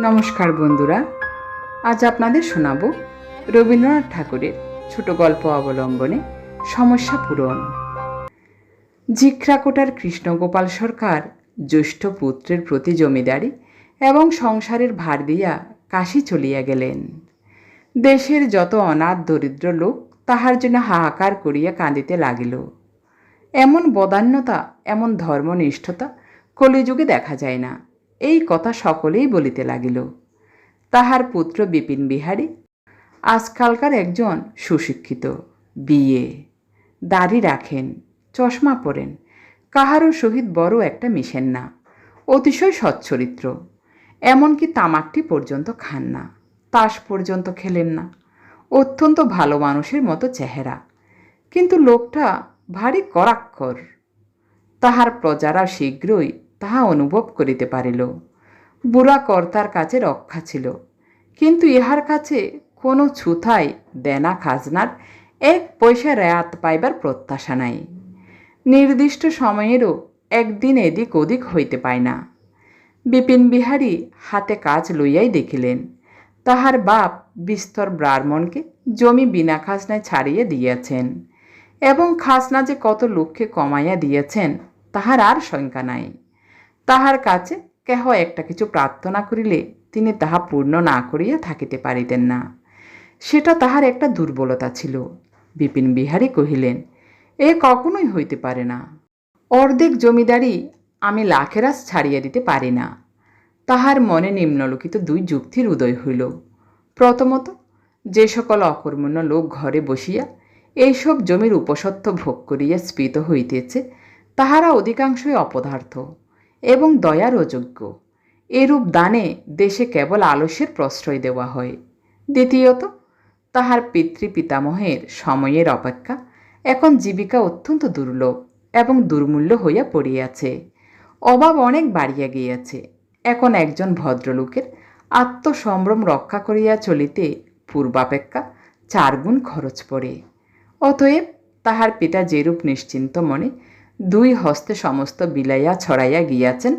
নমস্কার বন্ধুরা, আজ আপনাদের শোনাব রবীন্দ্রনাথ ঠাকুরের ছোট গল্প অবলম্বনে সমস্যা পূরণ। জিখ্রাকোটার কৃষ্ণগোপাল সরকার জ্যৈষ্ঠ পুত্রের প্রতি জমিদারি এবং সংসারের ভার দিয়া কাশি চলিয়া গেলেন। দেশের যত অনাথ দরিদ্র লোক তাহার জন্য হাহাকার করিয়া কাঁদিতে লাগিল। এমন বদান্যতা, এমন ধর্মনিষ্ঠতা কলিযুগে দেখা যায় না। এই কথা সকলেই বলিতে লাগিল। তাহার পুত্র বিপিন বিহারী আজকালকার একজন সুশিক্ষিত, বিয়ে, দাড়ি রাখেন, চশমা পরেন, কাহারও সহিত বড় একটা মিশেন না, অতিশয় সচ্চরিত্র এমনকি তামাকটি পর্যন্ত খান না, তাস পর্যন্ত খেলেন না, অত্যন্ত ভালো মানুষের মতো চেহারা, কিন্তু লোকটা ভারী করাক্ষর। তাহার প্রজারা শীঘ্রই তাহা অনুভব করিতে পারিল। বুড়া কর্তার কাছে রক্ষা ছিল। কিন্তু ইহার কাছে কোনো ছুথাই দেনা, খাজনার এক পয়সা রেয়াত পাইবার প্রত্যাশা নাই। নির্দিষ্ট সময়েরও একদিন এদিক ওদিক হইতে পায় না। বিপিন বিহারী হাতে কাজ লইয়াই দেখিলেন। তাহার বাপ বিস্তর ব্রাহ্মণকে জমি বিনা খাজনায় ছাড়িয়ে দিয়েছেন এবং খাজনা যে কত লোককে কমাইয়া দিয়েছেন, তাহার আর শঙ্কা নাই। তাহার কাছে কেহ একটা কিছু প্রার্থনা করিলে তিনি তাহা পূর্ণ না করিয়া থাকিতে পারিতেন না। সেটা তাহার একটা দুর্বলতা ছিল। বিপিন বিহারী কহিলেন, এ কখনোই হইতে পারে না। অর্ধেক জমিদারি আমি লাখেরাস ছাড়িয়া দিতে পারি না। তাহার মনে নিম্নলিখিত দুই যুক্তির উদয় হইল। প্রথমত, যে সকল অকর্মণ্য লোক ঘরে বসিয়া এইসব জমির উপসত্ত্ব ভোগ করিয়া স্ফীত হইতেছে, তাহারা অধিকাংশই অপদার্থ। এবং দয়ার অযোগ্য এরূপ দানে দেশে কেবল আলস্যের প্রশ্রয় দেওয়া হয়। দ্বিতীয়ত, তাহার পিতৃ পিতামহের সময়ের অপেক্ষা এখন জীবিকা অত্যন্ত দুর্লভ এবং দুর্মূল্য হইয়া পড়িয়াছে। অভাব অনেক বাড়িয়া গিয়াছে। এখন একজন ভদ্রলোকের আত্মসম্ভ্রম রক্ষা করিয়া চলিতে পূর্বাপেক্ষা চারগুণ খরচ পড়ে। অতএব তাহার পিতা যেরূপ নিশ্চিন্ত মনে দুই হস্তে সমস্ত বিলাইয়া ছড়াইয়া গিয়াছেন,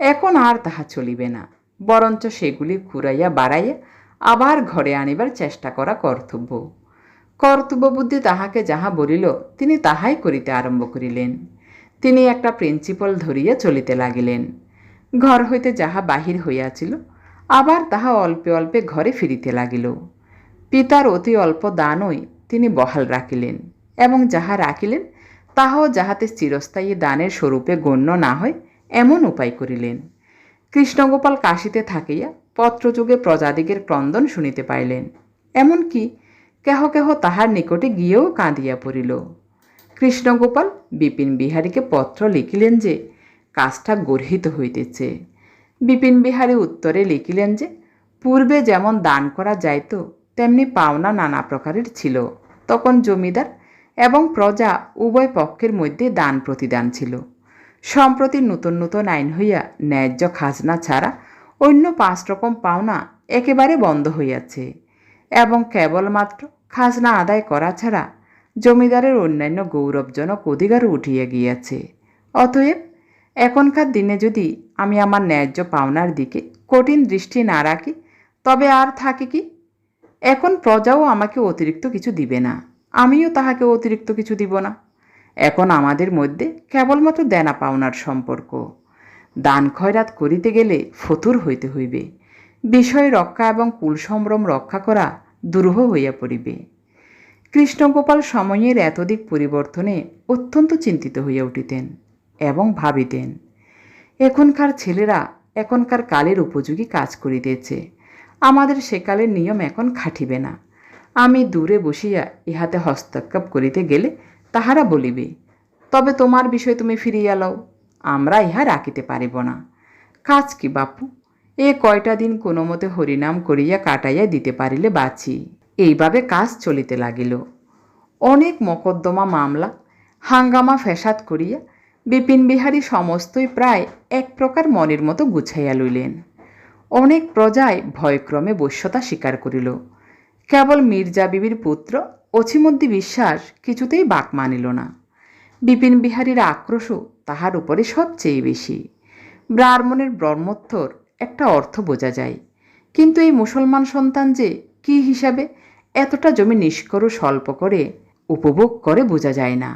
এখন আর তাহা চলিবে না। বরঞ্চ সেগুলি কুড়াইয়া বাড়াইয়া আবার ঘরে আনিবার চেষ্টা করা কর্তব্য। কর্তব্যবুদ্ধি তাহাকে যাহা বলিল, তিনি তাহাই করিতে আরম্ভ করিলেন। তিনি একটা প্রিন্সিপাল ধরিয়া চলিতে লাগিলেন। ঘর হইতে যাহা বাহির হইয়াছিল, আবার তাহা অল্পে অল্পে ঘরে ফিরিতে লাগিল। পিতার অতি অল্প দানই তিনি বহাল রাখিলেন এবং যাহা রাখিলেন তাহাও যাহাতে চিরস্থায়ী দানের স্বরূপে গণ্য না হয়, এমন উপায় করিলেন। কৃষ্ণগোপাল কাশিতে থাকিয়া পত্রযুগে প্রজাদিগের ক্রন্দন শুনিতে পাইলেন। এমনকি কেহ কেহ তাহার নিকটে গিয়েও কাঁদিয়া পড়িল। কৃষ্ণগোপাল বিপিন বিহারীকে পত্র লিখিলেন যে, কাজটা গর্হিত হইতেছে। বিপিন বিহারী উত্তরে লিখিলেন যে, পূর্বে যেমন দান করা যাইত, তেমনি পাওনা নানা প্রকারের ছিল। তখন জমিদার এবং প্রজা উভয় পক্ষের মধ্যে দান প্রতিদান ছিল। সম্প্রতি নতুন নতুন আইন হইয়া ন্যায্য খাজনা ছাড়া অন্য পাঁচ রকম পাওনা একেবারে বন্ধ হইয়াছে এবং কেবলমাত্র খাজনা আদায় করা ছাড়া জমিদারের অন্যান্য গৌরবজনক অধিকারও উঠিয়া গিয়াছে। অতএব এখনকার দিনে যদি আমি আমার ন্যায্য পাওনার দিকে কঠিন দৃষ্টি না রাখি, তবে আর থাকে কি? এখন প্রজাও আমাকে অতিরিক্ত কিছু দিবে না। আমিও তাহাকে অতিরিক্ত কিছু দিব না। এখন আমাদের মধ্যে কেবলমাত্র দেনা পাওনার সম্পর্ক। দান খয়রাত করিতে গেলে ফতুর হইতে হইবে। বিষয় রক্ষা এবং কুল সম্ভ্রম রক্ষা করা দুরূহ হইয়া পড়িবে। কৃষ্ণগোপাল সময়ের এতদিক পরিবর্তনে অত্যন্ত চিন্তিত হইয়া উঠিতেন এবং ভাবিতেন, এখনকার ছেলেরা এখনকার কালের উপযোগী কাজ করিতেছে। আমাদের সেকালের নিয়ম এখন খাটিবে না। আমি দূরে বসিয়া ইহাতে হস্তক্ষেপ করিতে গেলে তাহারা বলিবে, তবে তোমার বিষয় তুমি ফিরিয়া লও, আমরা ইহা রাখিতে পারিব না। কাজ কি বাপু? এ কয়টা দিন কোনো মতে হরিনাম করিয়া কাটাইয়া দিতে পারিলে বাঁচি এইভাবে কাজ চলিতে লাগিল। অনেক মকদ্দমা মামলা, হাঙ্গামা ফ্যাসাদ করিয়া বিপিন বিহারী সমস্তই প্রায় এক প্রকার মনের মতো গুছাইয়া লইলেন। অনেক প্রজায় ভয়ক্রমে বশ্যতা স্বীকার করিল। কেবল মির্জা বিবির পুত্র অছিমদ্দি বিশ্বাস কিছুতেই বাক মানিল না। বিপিন বিহারীর আক্রোশও তাহার উপরে সবচেয়ে বেশি। ব্রাহ্মণের ব্রহ্মোত্তর একটা অর্থ বোঝা যায়। কিন্তু এই মুসলমান সন্তান যে কী হিসাবে এতটা জমি নিষ্কর স্বল্প করে উপভোগ করে বোঝা যায় না।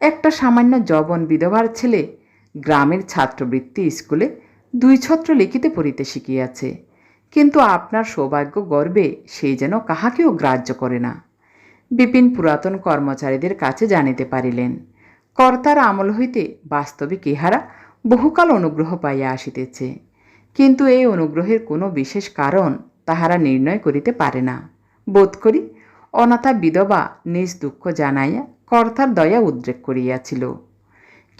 একটা সামান্য জবন বিধবার ছেলে গ্রামের ছাত্রবৃত্তি স্কুলে দুই ছত্র লিখিতে পড়িতে শিখিয়াছে। কিন্তু আপনার সৌভাগ্য গর্বে সেই যেন কাহাকেও গ্রাহ্য করে না। বিপিন পুরাতন কর্মচারীদের কাছে জানিতে পারিলেন, কর্তার আমল হইতে বাস্তবিক ইহারা বহুকাল অনুগ্রহ পাইয়া আসিতেছে। কিন্তু এই অনুগ্রহের কোনো বিশেষ কারণ তাহারা নির্ণয় করিতে পারে না। বোধ করি অনাথা বিধবা নিজ দুঃখ জানাইয়া কর্তার দয়া উদ্রেক করিয়াছিল।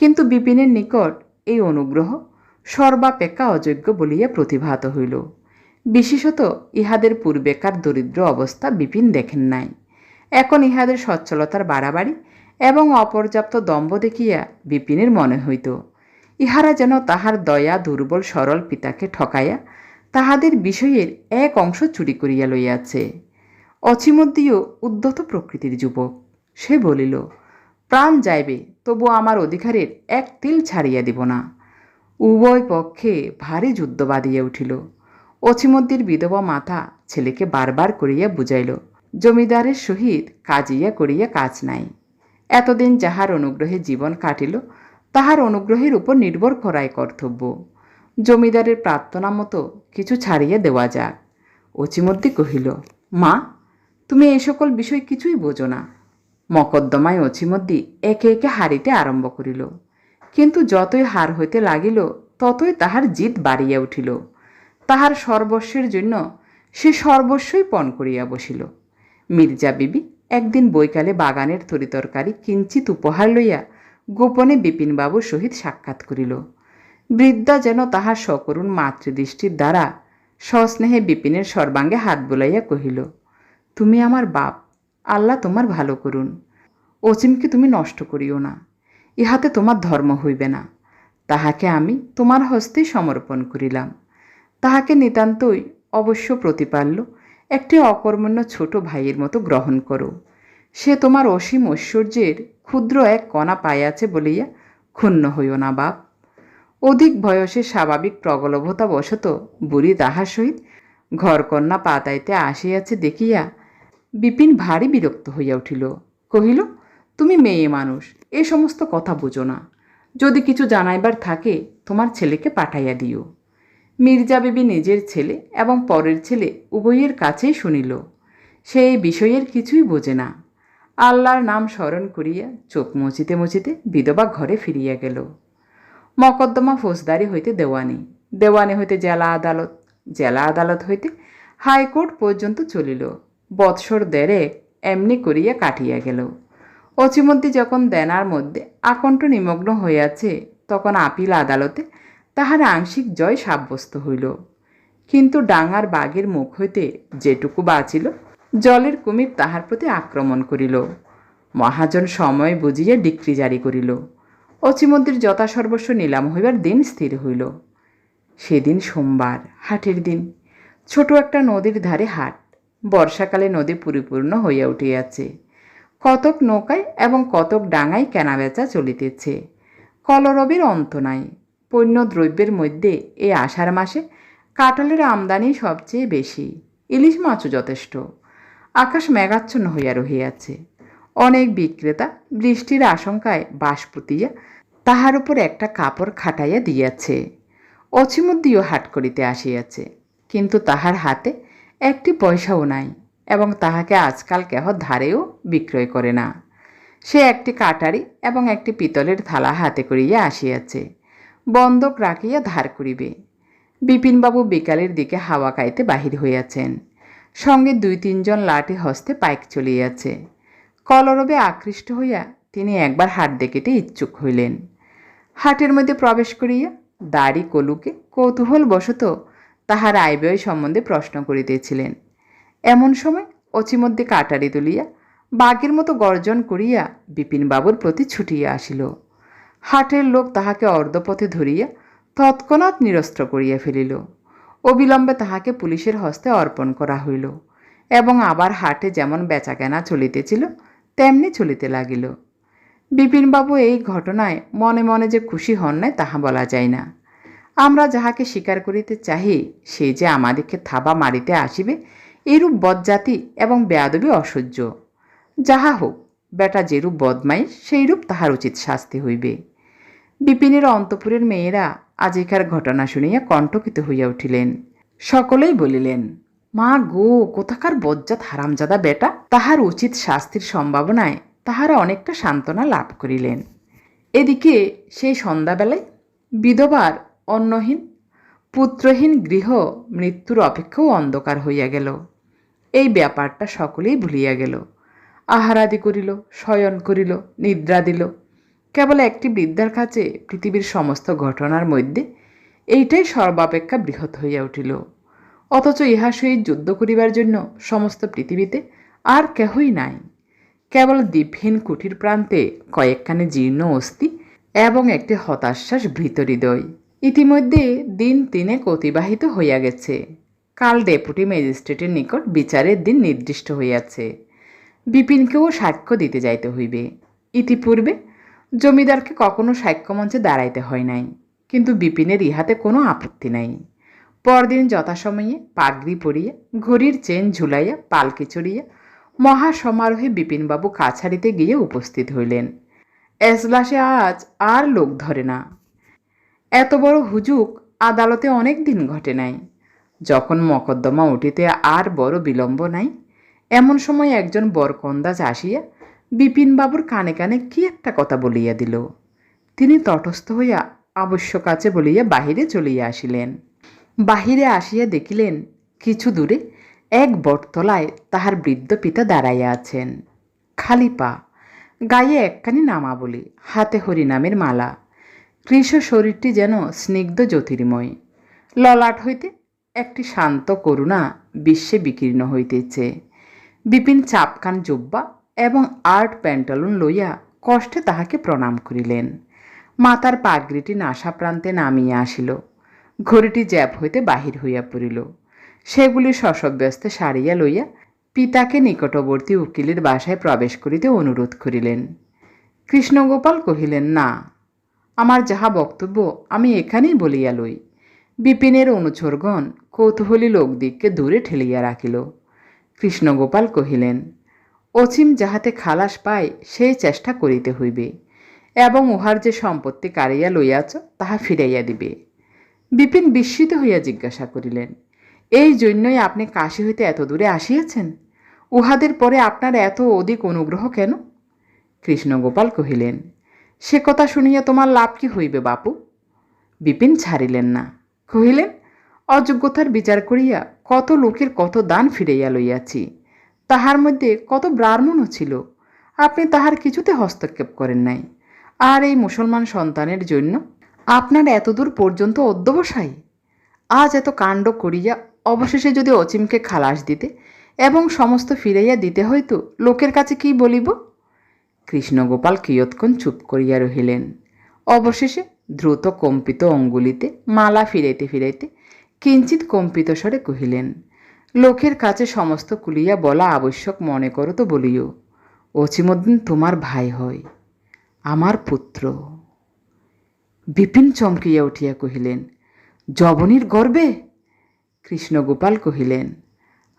কিন্তু বিপিনের নিকট এই অনুগ্রহ সর্বাপেক্ষা অযোগ্য বলিয়া প্রতিভাত হইল। বিশেষত ইহাদের পূর্বেকার দরিদ্র অবস্থা বিপিন দেখেন নাই। এখন ইহাদের সচ্ছলতার বাড়াবাড়ি এবং অপর্যাপ্ত দম্ভ দেখিয়া বিপিনের মনে হইত, ইহারা যেন তাহার দয়া, দুর্বল, সরল পিতাকে ঠকাইয়া তাহাদের বিষয়ের এক অংশ চুরি করিয়া লইয়াছে। অচিমধ্যেও উদ্ধত প্রকৃতির যুবক, সে বলিল, প্রাণ যাইবে, তবু আমার অধিকারের এক তিল ছাড়িয়া দিব না। উভয় পক্ষে ভারী যুদ্ধ বাঁধিয়া উঠিল। অচিমদ্দির বিধবা মাথা ছেলেকে বারবার করিয়া বুঝাইল, জমিদারের সহিত কাজিয়া করিয়া কাজ নাই। এতদিন যাহার অনুগ্রহে জীবন কাটিল, তাহার অনুগ্রহের উপর নির্ভর করাই কর্তব্য। জমিদারের প্রার্থনা মতো কিছু ছাড়িয়া দেওয়া যাক। অচিমদ্দি কহিল, মা, তুমি এ সকল বিষয় কিছুই বোঝো না। মকদ্দমায় অচিমদ্দি একে একে হারিতে আরম্ভ করিল। কিন্তু যতই হার হইতে লাগিল, ততই তাহার জিদ বাড়িয়া উঠিল। তাহার সর্বস্বের জন্য সে সর্বস্বই পণ করিয়া বসিল। মির্জা বিবি একদিন বৈকালে বাগানের তরিতরকারি কিঞ্চিত উপহার লইয়া গোপনে বিপিনবাবুর সহিত সাক্ষাৎ করিল। বৃদ্ধা যেন তাহার সকরুণ মাতৃদৃষ্টির দ্বারা সস্নেহে বিপিনের সর্বাঙ্গে হাত বুলাইয়া কহিল, তুমি আমার বাপ, আল্লাহ তোমার ভালো করুন। অসীমকে তুমি নষ্ট করিও না, ইহাতে তোমার ধর্ম হইবে না। তাহাকে আমি তোমার হস্তেই সমর্পণ করিলাম। তাহাকে নিতান্তই অবশ্য প্রতিপাল্য, একটি অকর্মণ্য ছোট ভাইয়ের মতো গ্রহণ করো। সে তোমার অসীম ঐশ্বর্যের ক্ষুদ্র এক কণা পাইয়াছে বলিয়া ক্ষুণ্ণ হইও না বাপ। অধিক বয়সে স্বাভাবিক প্রগলভতা বশত বুড়ি তাহার সহিত ঘরকন্যা পাতাইতে আসিয়াছে দেখিয়া বিপিন ভারী বিরক্ত হইয়া উঠিল। কহিল, তুমি মেয়ে মানুষ, এ সমস্ত কথা বুঝো না। যদি কিছু জানাইবার থাকে, তোমার ছেলেকে পাঠাইয়া দিও। মির্জা বিবি নিজের ছেলে এবং পরের ছেলে উভয়ের কাছেই শুনিল। সে এই বিষয়ের কিছুই বোঝে না। আল্লাহর নাম স্মরণ করিয়া চোখ মুচিতে মুচিতে বিধবা ঘরে ফিরিয়া গেল। মকদ্দমা ফৌজদারি হইতে দেওয়ানি। দেওয়ানি হইতে জেলা আদালত জেলা আদালত হইতে হাইকোর্ট পর্যন্ত চলিল। বৎসর দেড়ে এমনি করিয়া কাটিয়া গেল। অচিমন্তি যখন দেনার মধ্যে আকণ্ঠ নিমগ্ন হইয়াছে, তখন আপিল আদালতে তাহার আংশিক জয় সাব্যস্ত হইল। কিন্তু ডাঙার বাঘের মুখ হইতে যেটুকু বাঁচিল, জলের কুমির তাহার প্রতি আক্রমণ করিল। মহাজন সময় বুঝিয়া ডিক্রি জারি করিল। অচিমন্দির যথাসর্বস্ব নিলাম হইবার দিন স্থির হইল। সেদিন সোমবার, হাটের দিন। ছোট একটা নদীর ধারে হাট। বর্ষাকালে নদী পরিপূর্ণ হইয়া উঠিয়াছে। কতক নৌকায় এবং কতক ডাঙায় কেনাবেচা চলিতেছে। কলরবের অন্ত নাই। পণ্য দ্রব্যের মধ্যে এই আষাঢ় মাসে কাঁঠালের আমদানি সবচেয়ে বেশি। ইলিশ মাছও যথেষ্ট। আকাশ মেঘাচ্ছন্ন হইয়া রহিয়াছে। অনেক বিক্রেতা বৃষ্টির আশঙ্কায় বাঁশ পুতিয়া তাহার উপর একটা কাপড় খাটাইয়া দিয়াছে। অচিমধ্যেও হাট করিতে আসিয়াছে। কিন্তু তাহার হাতে একটি পয়সাও নাই এবং তাহাকে আজকাল কেহ ধারেও বিক্রয় করে না। সে একটি কাটারি এবং একটি পিতলের থালা হাতে করিয়া আসিয়াছে। বন্ধক রাখিয়া ধার করিবে। বিপিনবাবু বিকালের দিকে হাওয়া খাইতে বাহির হইয়াছেন। সঙ্গে দুই তিনজন লাঠি হস্তে পাইক চলিয়াছে। কলরবে আকৃষ্ট হইয়া তিনি একবার হাট দেখিতে ইচ্ছুক হইলেন। হাটের মধ্যে প্রবেশ করিয়া দাড়ি কলুকে কৌতূহল বশত তাহার আয় ব্যয় সম্বন্ধে প্রশ্ন করিতেছিলেন। এমন সময় অচিমধ্যে কাটারি তুলিয়া বাঘের মতো গর্জন করিয়া বিপিনবাবুর প্রতি ছুটিয়া আসিল। হাটের লোক তাহাকে অর্ধপথে ধরিয়া তৎক্ষণাৎ নিরস্ত্র করিয়া ফেলিল অবিলম্বে তাহাকে পুলিশের হস্তে অর্পণ করা হইল এবং আবার হাটে যেমন বেচাকেনা চলিতেছিল, তেমনি চলিতে লাগিল। বিপিনবাবু এই ঘটনায় মনে মনে যে খুশি হন নাই তাহা বলা যায় না। আমরা যাহাকে স্বীকার করিতে চাহি, সে যে আমাদিগকে থাবা মারিতে আসিবে, এরূপ বদজাতি এবং বেয়াদবি অসহ্য। যাহা হোক, বেটা যেরূপ বদমাইশ, সেইরূপ তাহার উচিত শাস্তি হইবে। বিপিনের অন্তপুরের মেয়েরা আজিকার ঘটনা শুনিয়া কণ্টকিত হইয়া উঠিলেন। সকলেই বলিলেন, মা গো, কোথাকার বজ্জাত হারামজাদা বেটা। তাহার উচিত শাস্তির সম্ভাবনায় তাহারা অনেকটা সান্ত্বনা লাভ করিলেন। এদিকে সেই সন্ধ্যাবেলায় বিধবার অন্নহীন, পুত্রহীন গৃহ মৃত্যুর অপেক্ষাও অন্ধকার হইয়া গেল। এই ব্যাপারটা সকলেই ভুলিয়া গেল। আহারাদি করিল, শয়ন করিল, নিদ্রা দিল কেবল একটি বৃদ্ধার কাছে পৃথিবীর সমস্ত ঘটনার মধ্যে এইটাই সর্বাপেক্ষা বৃহৎ হইয়া উঠিল। অথচ ইহা সহিত যুদ্ধ করিবার জন্য সমস্ত পৃথিবীতে আর কেহই নাই। কেবল দ্বীপহীন কুঠির প্রান্তে কয়েকখানি জীর্ণ অস্থি এবং একটি হতাশ্বাস ভৃত হৃদয় ইতিমধ্যে দিন তিনেক অতিবাহিত হইয়া গেছে। কাল ডেপুটি ম্যাজিস্ট্রেটের নিকট বিচারের দিন নির্দিষ্ট হইয়াছে। বিপিনকেও সাক্ষ্য দিতে যাইতে হইবে। ইতিপূর্বে জমিদারকে কখনো সাক্ষ্যমঞ্চে দাঁড়াইতে হয় নাই, কিন্তু বিপিনের ইহাতে কোনো আপত্তি নাই। পরদিন যথাসময়ে পাগড়ি পরিয়ে, ঘড়ির চেন ঝুলাইয়া, পালকি চড়িয়া, মহাসমারোহে বিপিনবাবু কাছারিতে গিয়ে উপস্থিত হইলেন। এসলাসে আজ আর লোক ধরে না। এত বড় হুজুক আদালতে অনেক দিন ঘটে নাই। যখন মকদ্দমা উঠিতে আর বড় বিলম্ব নাই, এমন সময় একজন বরকন্দাজ আসিয়া বিপিনবাবুর কানে কানে কি একটা কথা বলিয়া দিল। তিনি তটস্থ হইয়া আবশ্যক আছে বলিয়া বাহিরে চলিয়া আসিলেন। বাহিরে আসিয়া দেখিলেন কিছু দূরে এক বটতলায় তাহার বৃদ্ধ পিতা দাঁড়াইয়া আছেন। খালি পা, গায়ে একখানি নামাবলি, হাতে হরিনামের মালা। কৃষ শরীরটি যেন স্নিগ্ধ জ্যোতির্ময়। ললাট হইতে একটি শান্ত করুণা বিশ্বে বিকীর্ণ হইতেছে। বিপিন চাপকান জুব্বা এবং আর্ট প্যান্টালুন লইয়া কষ্টে তাহাকে প্রণাম করিলেন। মাতার পাগড়িটি নাসা প্রান্তে নামিয়া আসিল। ঘড়িটি জ্যাপ হইতে বাহির হইয়া পড়িল। সেগুলি শশব্যস্তে সারিয়া লইয়া পিতাকে নিকটবর্তী উকিলের বাসায় প্রবেশ করিতে অনুরোধ করিলেন। কৃষ্ণগোপাল কহিলেন, না, আমার যাহা বক্তব্য আমি এখানেই বলিয়া লই। বিপিনের অনুচরগণ কৌতূহলী লোকদিগকে দূরে ঠেলিয়া রাখিল। কৃষ্ণগোপাল কহিলেন অসীম যাহাতে খালাস পায়, সেই চেষ্টা করিতে হইবে। এবং উহার যে সম্পত্তি কাড়িয়া লইয়াছ, তাহা ফিরাইয়া দিবে। বিপিন বিস্মিত হইয়া জিজ্ঞাসা করিলেন, এই জন্যই আপনি কাশী হইতে এত দূরে আসিয়াছেন? উহাদের পরে আপনার এত অধিক অনুগ্রহ কেন? কৃষ্ণগোপাল কহিলেন, সে কথা শুনিয়া তোমার লাভ কি হইবে বাপু? বিপিন ছাড়িলেন না, কহিলেন, অযোগ্যতার বিচার করিয়া কত লোকের কত দান ফিরাইয়া লইয়াছি। তাহার মধ্যে কত ব্রাহ্মণও ছিল। আপনি তাহার কিছুতে হস্তক্ষেপ করেন নাই। আর এই মুসলমান সন্তানের জন্য আপনার এতদূর পর্যন্ত অধ্যবসায়? আজ এত কাণ্ড করিয়া অবশেষে যদি অচিমকে খালাস দিতে এবং সমস্ত ফিরাইয়া দিতে হইতো, লোকের কাছে কি বলিব? কৃষ্ণগোপাল কিয়ৎক্ষণ চুপ করিয়া রহিলেন। অবশেষে দ্রুত কম্পিত অঙ্গুলিতে মালা ফিরাইতে ফিরাইতে কিঞ্চিত কম্পিত স্বরে কহিলেন লোকের কাছে সমস্ত কুলিয়া বলা আবশ্যক মনে করো তো বলিও অচিমদ্দিন তোমার ভাই হয়, আমার পুত্র। বিপিন চমকিয়া উঠিয়া কহিলেন জবনীর গর্বে? কৃষ্ণগোপাল কহিলেন,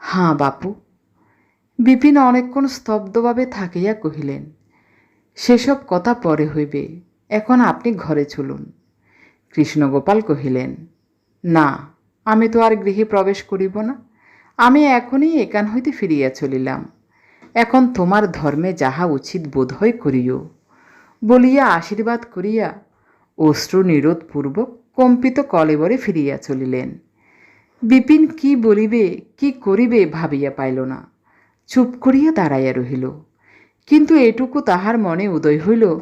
হাঁ বাপু। বিপিন অনেকক্ষণ স্তব্ধভাবে থাকিয়া কহিলেন, সেসব কথা পরে হইবে, এখন আপনি ঘরে চলুন। কৃষ্ণগোপাল কহিলেন, না, আমি তো আর গৃহে প্রবেশ করিব না। আমি এখনই একান হইতে ফিরিয়া চলিলাম। এখন তোমার ধর্মে যাহা উচিত বোধ হয় করিও। বলিয়া আশীর্বাদ করিয়া অশ্রু নিরোধপূর্বক কম্পিত কলেবরে ফিরিয়া চলিলেন। বিপিন কি বলিবে, কি করিবে ভাবিয়া পাইল না। চুপ করিয়া দাঁড়াইয়া রহিল। কিন্তু এটুকু তাহার মনে উদয় হইল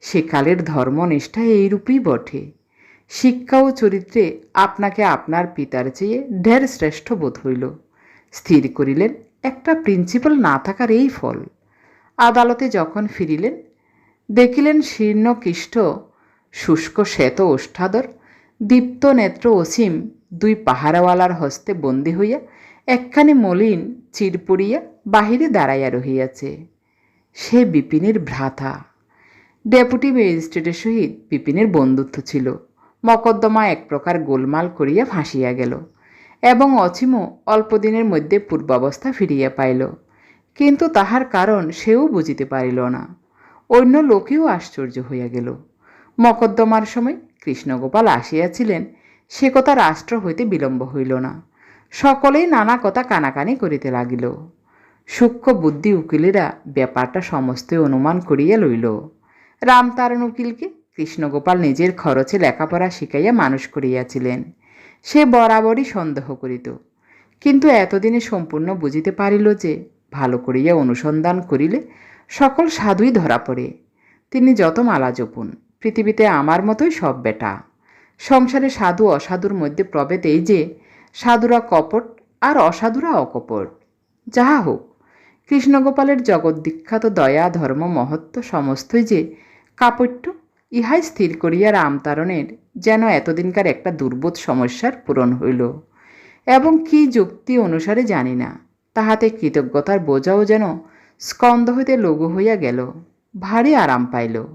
সেকালের ধর্মনিষ্ঠা এইরূপই বটে। শিক্ষা ও চরিত্রে আপনাকে আপনার পিতার চেয়ে ঢের শ্রেষ্ঠ বোধ হইল। স্থির করিলেন, একটা প্রিন্সিপাল না থাকার এই ফল। আদালতে যখন ফিরিলেন, দেখিলেন শীর্ণ কিষ্ট শুষ্ক শ্বেত ওষ্ঠাদর, দীপ্ত নেত্র অসীম, দুই পাহারাওয়ালার হস্তে বন্দী হইয়া একখানি মলিন চিরপুরিয়া বাহিরে দাঁড়াইয়া রহিয়াছে। সে বিপিনের ভ্রাতা। ডেপুটি ম্যাজিস্ট্রেটের সহিত বিপিনের বন্ধুত্ব ছিল। মকদ্দমা এক প্রকার গোলমাল করিয়া ফাঁসিয়া গেল। এবং অছিমও অল্পদিনের মধ্যে পূর্বাবস্থা ফিরিয়া পাইল। কিন্তু তাহার কারণ সেও বুঝিতে পারিল না। অন্য লোকেও আশ্চর্য হইয়া গেল। মকদ্দমার সময় কৃষ্ণগোপাল আসিয়াছিলেন, সে কথা রাষ্ট্র হইতে বিলম্ব হইল না। সকলেই নানা কথা কানাকানি করিতে লাগিল। সূক্ষ্ম বুদ্ধি উকিলেরা ব্যাপারটা সমস্তই অনুমান করিয়া লইল। রামতারণ উকিলকে কৃষ্ণগোপাল নিজের খরচে লেখাপড়া শিখাইয়া মানুষ করিয়াছিলেন। সে বরাবরই সন্দেহ করিত। কিন্তু এতদিনে সম্পূর্ণ বুঝিতে পারিল যে, ভালো করিয়া অনুসন্ধান করিলে সকল সাধুই ধরা পড়ে। তিনি যত মালা জপুন, পৃথিবীতে আমার মতোই সব বেটা। সংসারে সাধু অসাধুর মধ্যে প্রভেদ এই যে, সাধুরা কপট আর অসাধুরা অকপট। যাহা হোক, কৃষ্ণগোপালের জগদ্বিখ্যাত দয়া, ধর্ম, মহত্ব সমস্তই যে কাপট্য ইহাই স্থির করিয়া রামতারণের যেন এতদিনকার একটা দুর্বোধ সমস্যার পূরণ হইল। এবং কি যুক্তি অনুসারে জানি না, তাহাতে কৃতজ্ঞতার বোঝাও যেন স্কন্ধ হইতে লঘু হইয়া গেল, ভারী আরাম পাইল।